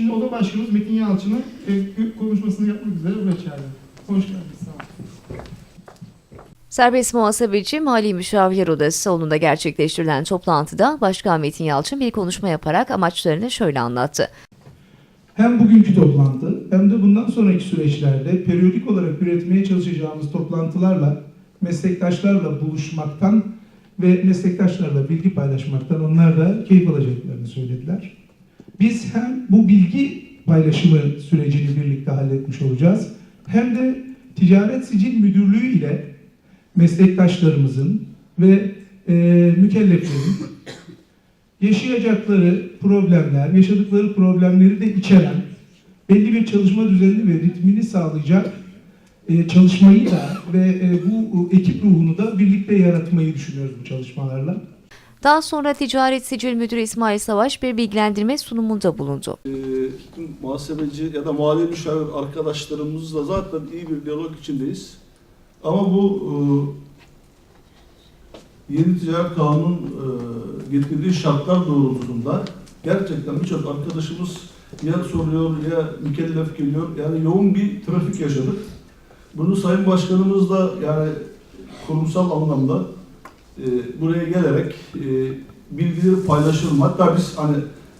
Şimdi Oda Başkanımız Metin Yalçın'ı e, konuşmasını yapmak üzere buraya çağırdım. Hoş geldiniz. Sağ olun. Serbest Muhasebeci Mali Müşavirler Odası salonunda gerçekleştirilen toplantıda Başkan Metin Yalçın bir konuşma yaparak amaçlarını şöyle anlattı. Hem bugünkü toplantı hem de bundan sonraki süreçlerde periyodik olarak üretmeye çalışacağımız toplantılarla meslektaşlarla buluşmaktan ve meslektaşlarla bilgi paylaşmaktan onlar da keyif alacaklarını söylediler. Biz hem bu bilgi paylaşımı sürecini birlikte halletmiş olacağız hem de Ticaret Sicil Müdürlüğü ile meslektaşlarımızın ve e, mükelleflerin yaşayacakları problemler, yaşadıkları problemleri de içeren belli bir çalışma düzenini ve ritmini sağlayacak e, çalışmayı da ve e, bu ekip ruhunu da birlikte yaratmayı düşünüyoruz bu çalışmalarla. Daha sonra Ticaret Sicil Müdürü İsmail Savaş bir bilgilendirme sunumunda bulundu. Tüm muhasebeci ya da mali müşavir arkadaşlarımızla zaten iyi bir diyalog içindeyiz. Ama bu e, yeni ticaret kanunun e, getirdiği şartlar doğrultusunda gerçekten birçok arkadaşımız ya soruyor ya mükellef geliyor. Yani yoğun bir trafik yaşadık. Bunu Sayın Başkanımız da yani kurumsal anlamda e, buraya gelerek e, bilgileri paylaşalım. Hatta biz hani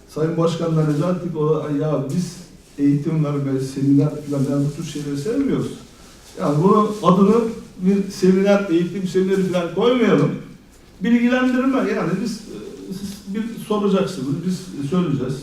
Sayın Başkan'la rica ettik. O da, ya biz eğitim verme, seminer falan yani bu tür şeyleri sevmiyoruz. Yani bunu adını bir seminer, eğitim semineri falan koymayalım. Bilgilendirme yani biz e, siz bir soracaksınız, biz söyleyeceğiz.